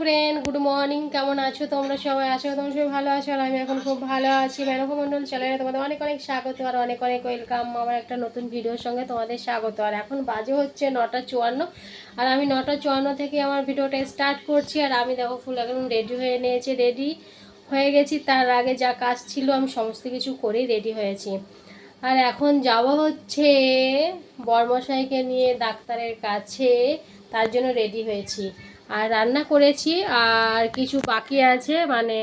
Friend good morning কেমন আছো তোমরা সবাই? আছো তোমরা সবাই ভালো আছো আর আমি এখন খুব ভালো আছি। মেনকা মণ্ডল চ্যানেলে তোমাদের অনেক অনেক স্বাগত আর অনেক অনেক ওয়েলকাম আমার একটা নতুন ভিডিওর সঙ্গে তোমাদের স্বাগত। আর এখন বাজে হচ্ছে নটা চুয়ান্ন আর আমি নটা চুয়ান্ন থেকে আমার ভিডিওটা স্টার্ট করছি আর আমি দেখো ফুল একদম রেডি হয়ে নিয়েছি রেডি হয়ে গেছি। তার আগে যা কাজ ছিল আমি সমস্ত কিছু করেই রেডি হয়েছি। আর এখন যাওয়া হচ্ছে বর্মশাইকে নিয়ে ডাক্তারের কাছে, তার জন্য রেডি হয়েছি। আর রান্না করেছি, আর কিছু বাকি আছে মানে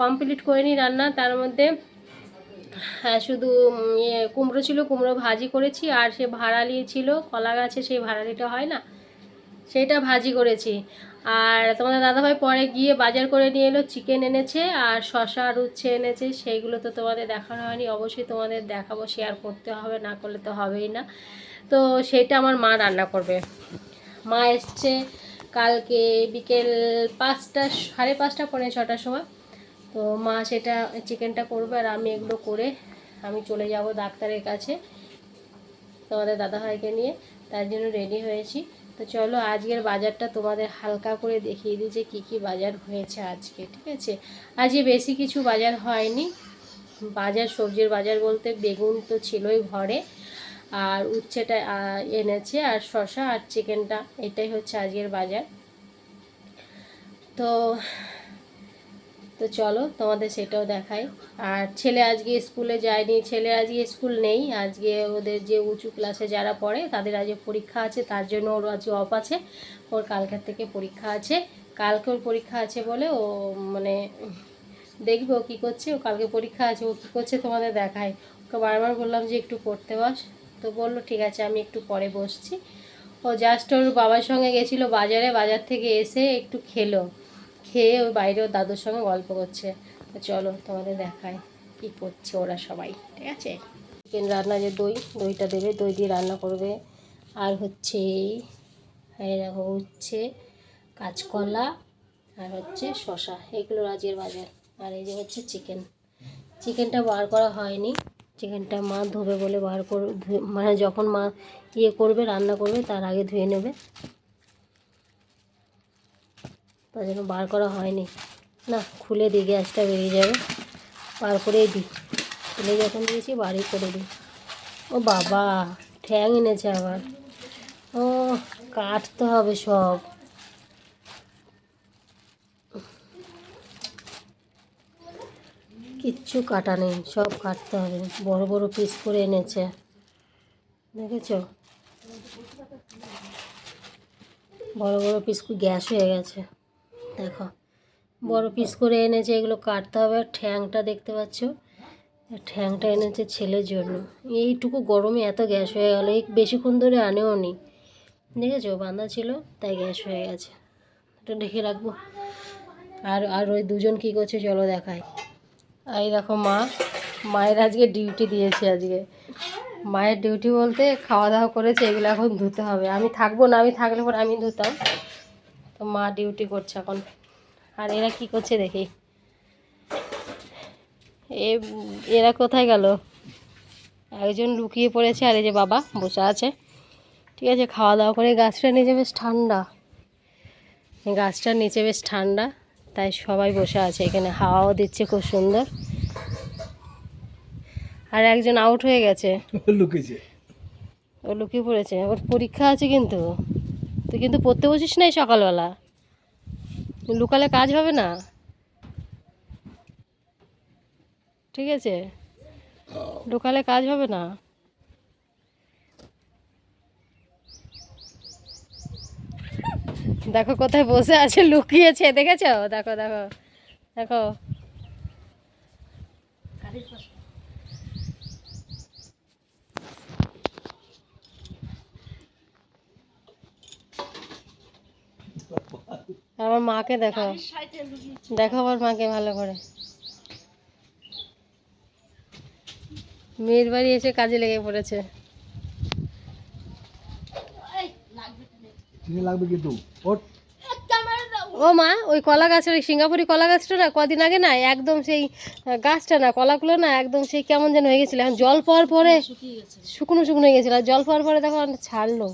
কমপ্লিট করিনি রান্না, তার মধ্যে হ্যাঁ শুধু ইয়ে কুমড়ো ছিল, কুমড়ো ভাজি করেছি, আর সে ভাড়ালি ছিল, কলা গাছে সেই ভাড়ালিটা হয় না সেটা ভাজি করেছি। আর তোমাদের দাদাভাই পরে গিয়ে বাজার করে নিয়ে এলো, চিকেন এনেছে, আর শশা আর উচ্ছে এনেছে, সেইগুলো তো তোমাদের দেখানো হয়নি, অবশ্যই তোমাদের দেখাবো শেয়ার করতে হবে, না করলে তো হবেই না। তো সেইটা আমার মা রান্না করবে। মা এসছে কালকে বিকেল পাঁচটা, সাড়ে পাঁচটা, পৌনে ছটার সময়। তো মা সেটা চিকেনটা করবে আর আমি এগুলো করে আমি চলে যাব ডাক্তারের কাছে, তোমাদের দাদাভাইকে নিয়ে। তার জন্য রেডি হয়েছি। তো চলো আজকের বাজারটা তোমাদের হালকা করে দেখিয়ে দিই যে কী কী বাজার হয়েছে আজকে, ঠিক আছে? আজকে বেশি কিছু বাজার হয়নি। বাজার, সবজির বাজার বলতে বেগুন তো ছিলই ঘরে। আর উচ্ছেটা এনেছে আর শশা আর চিকেনটা, এটাই হচ্ছে আজকের বাজার। তো তো চলো তোমাদের সেটাও দেখাই। আর ছেলে আজকে স্কুলে যায়নি, ছেলে আজকে স্কুল নেই, আজকে ওদের যে উঁচু ক্লাসে যারা পড়ে, তাদের আজকে পরীক্ষা আছে, তার জন্য ওর আজকে অফ আছে। ওর কালকের থেকে পরীক্ষা আছে। কালকে ওর পরীক্ষা আছে বলে ও মানে দেখবে ও কী করছে। ও কালকে পরীক্ষা আছে, ও কী করছে তোমাদের দেখায় ওকে বারবার বললাম যে একটু পড়তে বস। তো বলল, ঠিক আছে, আমি একটু পরে বসছি। ও জাস্ট ওর বাবার সঙ্গে গেছিল বাজারে, বাজার থেকে এসে একটু খেলো। খেয়ে ওই বাইরে ওর দাদুর সঙ্গে গল্প করছে। তো চলো তোমাদের দেখায় কি করছে ওরা সবাই, ঠিক আছে? চিকেন রান্না যে দই, দইটা দেবে, দই দিয়ে রান্না করবে। আর হচ্ছে এই দেখো, হচ্ছে কাঁচকলা আর হচ্ছে শশা এগুলো আজকের বাজার। আর এই যে হচ্ছে চিকেন চিকেনটা বার করা হয়নি। চিকেনটা মা ধোবে বলে বার করে ধুয়ে- মানে যখন মা ইয়ে করবে, রান্না করবে, তার আগে ধুয়ে নেবে। তার জন্য বার করা হয়নি। না, খুলে দিই গ্যাসটা বেরিয়ে যাবে। বার করেই দিই। খুলে যখন দিয়েছি, বাড়ি করে দিই। ও বাবা, ঠ্যাং এনেছে আবার। ও, কাটতে হবে সব। কিচ্ছু কাটা নেই, সব কাটতে হবে। বড় বড় পিস করে এনেছে। দেখেছ? বড় বড় পিস গ্যাস হয়ে গেছে। দেখো। বড় পিস করে এনেছে, এগুলো কাটতে হবে। ঠ্যাংটা দেখতে পাচ্ছ? ঠ্যাংটা এনেছে ছেলের জন্য। এইটুকু গরমে এত গ্যাস হয়ে গেল। এই বেশিক্ষণ ধরে আনেও নি। দেখেছ? বাঁধা ছিল, তাই গ্যাস হয়ে গেছে। এটা ঢেকে রাখব। আর আর ওই দুজন কী করছে, চলো দেখায় এই দেখো মা, মায়ের আজকে ডিউটি দিয়েছে আজকে। মায়ের ডিউটি বলতে খাওয়া দাওয়া করেছে, এগুলো এখন ধুতে হবে। আমি থাকব না, আমি থাকলে পরে আমি ধুতাম। তো মা ডিউটি করছে এখন। আর এরা কি করছে দেখি। এ, এরা কোথায় গেল? একজন লুকিয়ে পড়েছে আর এই যে বাবা বসে আছে। ঠিক আছে, খাওয়া দাওয়া করে গাছটা নিচে বেশ ঠান্ডা। গাছটার নিচে বেশ ঠান্ডা। তাই সবাই বসে আছে এখানে হাওয়াও দিচ্ছে খুব সুন্দর। আর একজন আউট হয়ে গেছে। লুকেছে ও লুকিয়ে পড়েছে। ওর পরীক্ষা আছে কিন্তু। তুই কিন্তু পড়তে বসিস নাই সকালবেলা। লুকালে কাজ হবে না। ঠিক আছে? লুকালে কাজ হবে না। দেখো কোথায় বসে আছে, লুকিয়েছে, দেখেছ? দেখো দেখো দেখো। আমার মাকে দেখো। দেখো আমার মাকে ভালো করে। মেয়ের বাড়ি এসে কাজে লেগে পড়েছে। লাগবে কিন্তু। ওট ও মা ওই কলা গাছের ওই সিঙ্গাপুরি কলা গাছটা না কদিন আগে না একদম সেই গাছটা না কলাগুলো না একদম সেই কেমন যেন হয়ে গেছিল। এখন জল পাওয়ার পরে শুকনো শুকনো হয়ে গেছিল আর জল পাওয়ার পরে দেখো ছাড়লো।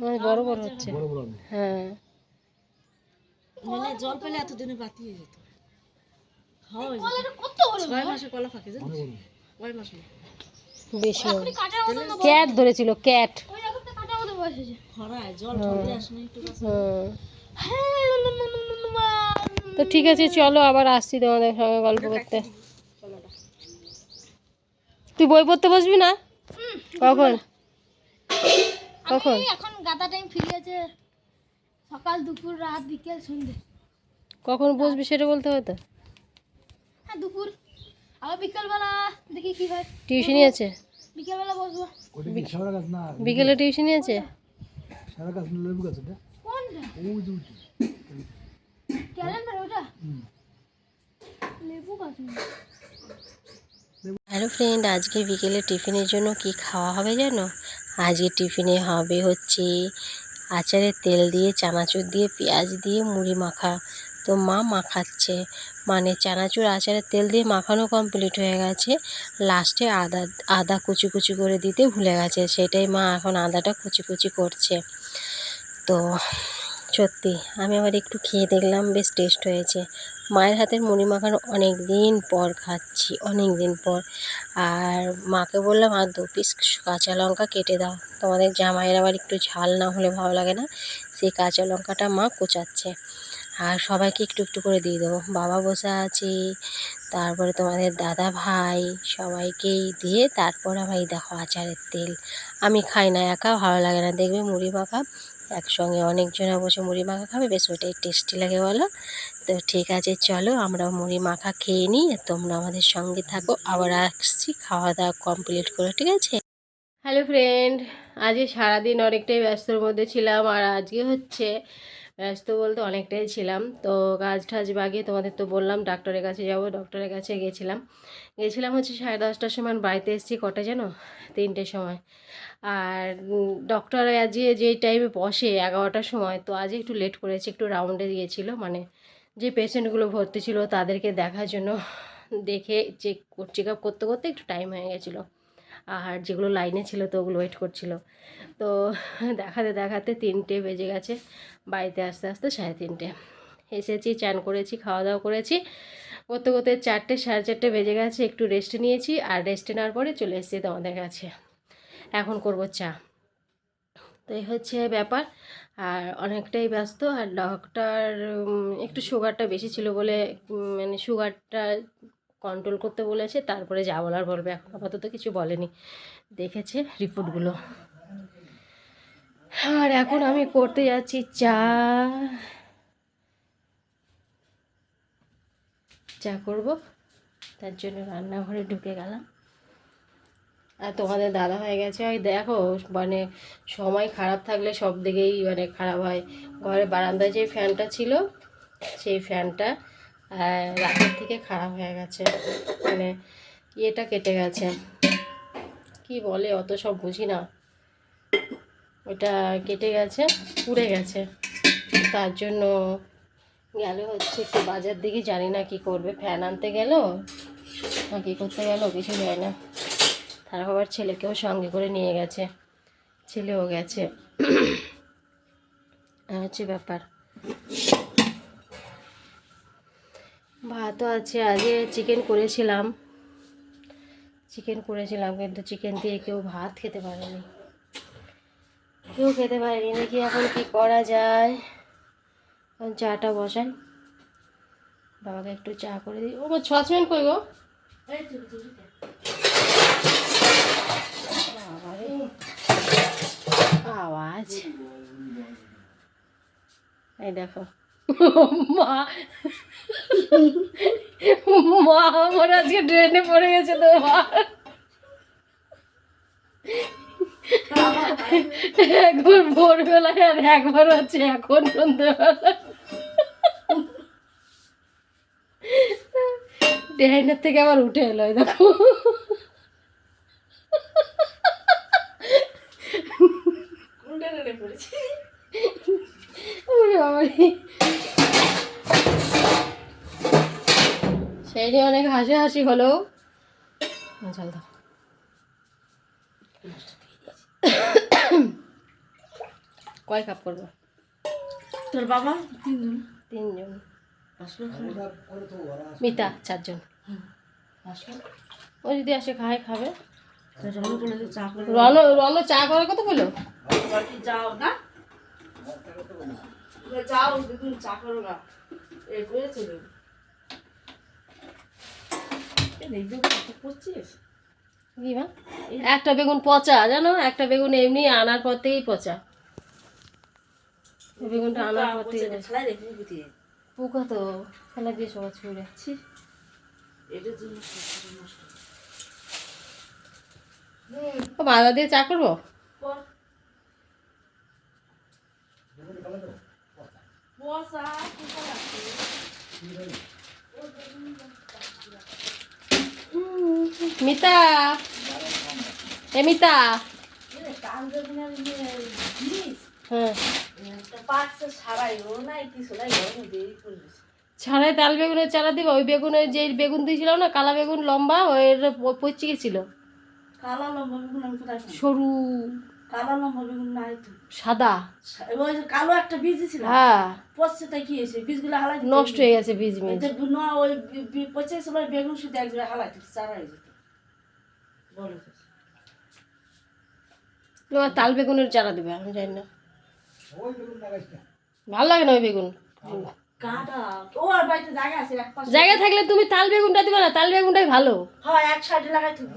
মানে বড় বড় হচ্ছে। হ্যাঁ। জল পেলে এতদিনে বাতি হয়ে যেত। হয়। ছয় মাসে কলা ফাঁকে জানিস? কয় মাস না বেশি ক্যাট ধরেছিল ক্যাট। খরায় জল ঠলতে আসে না একটু তো ঠিক আছে চলো আবার আসছি তোমাদের সঙ্গে গল্প করতে। তুই বই পড়তে বসবি না? কখন? কখন? এখন গাদা টাইম ফ্রি আছে। সকাল দুপুর রাত বিকেল সন্ধ্যে কখন বসবি সেটা বলতে হবে তো? হ্যাঁ দুপুর। আবার বিকেলবেলা দেখি কি হয়। টিউশনি আছে? বিকেলবেলা বসবো। বিকেলে টিউশনি আছে? সারা গাছ লেবু গাছ এটা কোনটা? ওই যে ওইটা। ক্যালেন্ডার ওটা? লেবু গাছ হ্যালো ফ্রেন্ড আজকে বিকেলে টিফিনের জন্য কি খাওয়া হবে জানো? আজকে টিফিনে হবে হচ্ছে আচারের তেল দিয়ে চানাচুর দিয়ে পেঁয়াজ দিয়ে মুড়ি মাখা। তো মা মাখাচ্ছে। মানে চানাচুর আচারের তেল দিয়ে মাখানো কমপ্লিট হয়ে গেছে। লাস্টে আদা আদা কুচি কুচি করে দিতে ভুলে গেছে। সেটাই মা এখন আদাটা কুচি কুচি করছে। তো সত্যি, আমি আবার একটু খেয়ে দেখলাম, বেশ টেস্ট হয়েছে। মায়ের হাতের মুড়ি মাখানো অনেক দিন পর খাচ্ছি অনেক দিন পর। আর মাকে বললাম, আর দু পিস কাঁচা লঙ্কা কেটে দাও। তোমাদের জামাইয়ের আবার একটু ঝাল না হলে ভালো লাগে না। সেই কাঁচা লঙ্কাটা মা কোচাচ্ছে। আর সবাইকে একটু একটু করে দিয়ে দেবো। বাবা বসে আছে, তারপরে তোমাদের দাদা ভাই সবাইকেই দিয়ে তারপর এই দেখো আচারের তেল। আমি খাই না, একা ভালো লাগে না। দেখবে মুড়ি মাখা, একসঙ্গে অনেকজনা বসে মুড়ি মাখা খাবে, বেশ ওইটাই টেস্টি লাগে বলো। তো ঠিক আছে, চলো আমরা মুড়ি মাখা খেয়ে নিই তোমরা আমাদের সঙ্গে থাকো। আবার আসছি, খাওয়া দাওয়া কমপ্লিট করে, ঠিক আছে? হ্যালো ফ্রেন্ড আজকে সারাদিন অনেকটাই ব্যস্তর মধ্যে ছিলাম, আর আজকে হচ্ছে ব্যস্ত বলতে অনেকটাই ছিলাম। তো কাজ টাজ বাগিয়ে তোমাদের তো বললাম, ডাক্তারের কাছে যাব। ডক্টরের কাছে গেছিলাম। গেছিলাম হচ্ছে সাড়ে দশটার সময় বাড়িতে এসেছি কটা যেন? তিনটের সময়। আর ডক্টর আজকে যে টাইমে বসে এগারোটার সময়, তো আজ একটু লেট করেছে, একটু রাউন্ডে গিয়েছিল। মানে যে পেশেন্টগুলো ভর্তি ছিল, তাদেরকে দেখার জন্য দেখে চেক চেক আপ করতে করতে একটু টাইম হয়ে গেছিল। আর যেগুলো লাইনে ছিল তো ওগুলো ওয়েট করছিল। তো দেখাতে দেখাতে তিনটে বেজে গেছে, বাড়িতে আসতে আসতে সাড়ে তিনটে। এসেছি, চান করেছি, খাওয়া দাওয়া করেছি। করতে করতে চারটে, সাড়ে চারটে বেজে গেছে, একটু রেস্ট নিয়েছি আর রেস্ট নেওয়ার পরে চলে এসেছি তোমাদের কাছে। এখন করব চা। তো এই হচ্ছে ব্যাপার। আর অনেকটাই ব্যস্ত আর ডক্টর একটু সুগারটা বেশি ছিল বলে মানে সুগারটা কন্ট্রোল করতে বলেছে, তারপরে যা বলার বলবে। এখন আপাতত কিছু বলেনি। দেখেছে রিপোর্টগুলো আর এখন আমি করতে যাচ্ছি চা। চা করব। তার জন্য রান্নাঘরে ঢুকে গেলাম। আর তোমাদের দাদা হয়ে গেছে। ওই দেখো মানে সময় খারাপ থাকলে সব দিকেই মানে খারাপ হয়। ঘরে বারান্দায় যে ফ্যানটা ছিল, সেই ফ্যানটা রাতের থেকে খারাপ হয়ে গেছে। মানে ইয়েটা কেটে গেছে। কি বলে, অত সব বুঝি না। ওটা কেটে গেছে, পুড়ে গেছে। তার জন্য গেলে হচ্ছে একটু বাজার দিকে, জানি না কি করবে। ফ্যান আনতে গেল না কী করতে গেল, কিছু যায় না। তার আবার ছেলেকেও সঙ্গে করে নিয়ে গেছে। ছেলেও গেছে। হচ্ছে ব্যাপার। ভাতও আছে আজকে চিকেন করেছিলাম। চিকেন করেছিলাম, কিন্তু চিকেন দিয়ে কেউ ভাত খেতে পারেনি। কেউ খেতে পারেনি, দেখি এখন কি করা যায়। এখন চাটা বসাই। বাবাকে একটু চা করে দিই। ও ছচমেন কই গো? আওয়াজ। এই দেখো। মা মা আমার আজকে ড্রেনে পড়ে গেছে তো মা একবার ভোরবেলায় আর একবার হচ্ছে এখন সন্ধ্যেবেলা ড্রেনের থেকে আবার উঠে এলো দেখো। ওরে সেই নিয়ে অনেক হাসি হাসি হলো চল দাও। কয় কাপ করব? তোর বাবা? তিনজন। তিনজন। মিতা চারজন। আসলো? ও যদি আসে খায় খাবে। রনি চা রন চা করার কথা বলো যাও না? যাও দেখুন চা করো না। এ করে চলে এই যে কত করছিস কি মা একটা বেগুন পচা জানো? একটা বেগুন এমনি আনার পর থেকেই পচা। বেগুনটা আনার পর থেকে খেলাই রে পুকু তো ফেলা দিয়ে সবাই ছুঁড়ে। বাধা দিয়ে চা করব? আছে। মিতা। এ মিতা। হ্যাঁ। ছাড়াই তাল বেগুনের চারা দিবা? ওই বেগুনের যে বেগুন দিয়েছিল না কালা বেগুন লম্বা ওই পচে গেছিল? সরু। কালা লম্বা বেগুন নাই তো। সাদা। ওই যে কালো একটা বীজ ছিল। হ্যাঁ। পচছে তাই কি হয়েছে? বীজগুলো হালাই নষ্ট হয়ে গেছে বীজ যে ন ওই পচে ছিল বেগুন শুধু এক জায়গায় হালাই দিতে চারা হয়ে যেত। বলো তাল বেগুনের চারা দেবে আমি জানি না। ভালো লাগে না ওই বেগুন? জায়গা থাকলে তুমি তাল বেগুনটা দিবে না? তাল বেগুনটাই ভালো। হ্যাঁ এক সাইডে লাগাই তুমি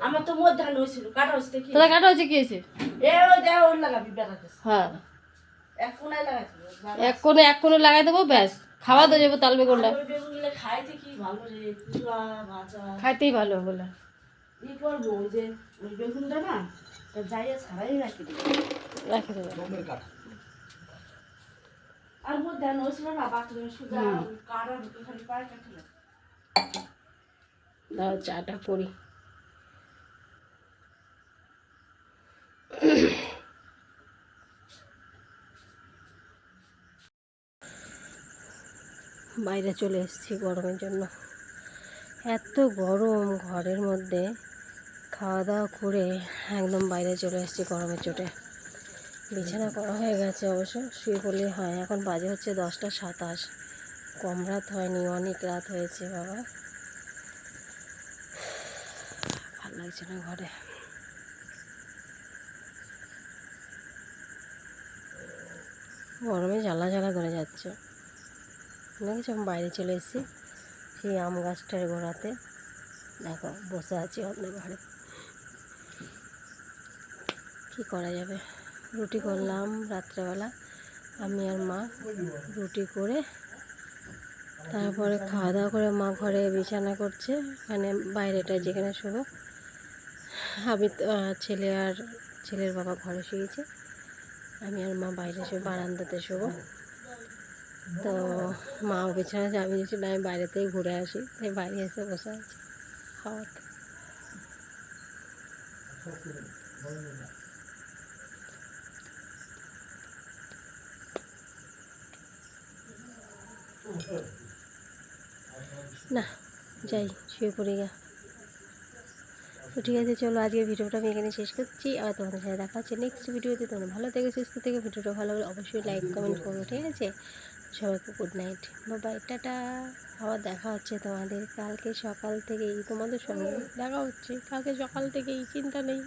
আমার তো মধ্যে হয়েছিল কাটা হচ্ছে কি? তাহলে কাটা হচ্ছে কি হয়েছে? এ ওই দেখ ওই লাগাবি বেড়া কাছে হ্যাঁ। এক কোনায় লাগাই এক কোণে এক কোণে লাগাই দেবো ব্যাস। খাওয়া তো যাব তাল বেগুনটা। খাইতে কি ভালো রে? পুরা ভাজা। খাইতেই ভালো ই করব? ওই যে ওই বেগুনটা না তা যাইয়া ছাড়াই রাখি দিবি। রাখি দেবো। আর মধ্যে আর না বাথরুমে সুজা কাটা ঢুকে খালি পায়ে কাটল দাও চাটা করি। বাইরে চলে এসেছি গরমের জন্য। এত গরম ঘরের মধ্যে। খাওয়া দাওয়া করে একদম বাইরে চলে এসেছি গরমের চোটে। বিছানা করা হয়ে গেছে অবশ্য, শুয়ে পড়লেই হয়। এখন বাজে হচ্ছে দশটা সাতাশ। কম রাত হয়নি, অনেক রাত হয়েছে বাবা। ভালো লাগছে না ঘরে। গরমে জ্বালা জ্বালা করে যাচ্ছে। দেখেছি আমি বাইরে চলে এসেছি, সেই আম গাছটার গোড়াতে। দেখো, বসে আছি অন্ধকারে। কী করা যাবে? রুটি করলাম রাত্রেবেলা, আমি আর মা রুটি করে তারপরে খাওয়া দাওয়া করে মা ঘরে বিছানা করছে মানে বাইরেটা যেখানে শোবো। আমি ছেলে আর ছেলের বাবা ঘরে শুয়েছে, আমি আর মা বাইরে শুয়ে বারান্দাতে শোবো। তো মা বিছানা আমি যদি আমি বাইরেতেই ঘুরে আসি। তাই বাইরে এসে বসে আছি হাওয়াতে না, যাই, শুয়ে পড়ি গা। তো ঠিক আছে, চলো আজকের ভিডিওটা আমি এখানে শেষ করছি। আর তোমাদের সাথে দেখা হচ্ছে নেক্সট ভিডিওতে। তোমরা ভালো থেকে, সুস্থ থেকে, ভিডিওটা ভালো হলে অবশ্যই লাইক কমেন্ট করো, ঠিক আছে? সবাইকে গুড নাইট বাই টাটা। আবার দেখা হচ্ছে তোমাদের কালকে সকাল থেকেই, তোমাদের সঙ্গে দেখা হচ্ছে। কালকে সকাল থেকেই, চিন্তা নেই।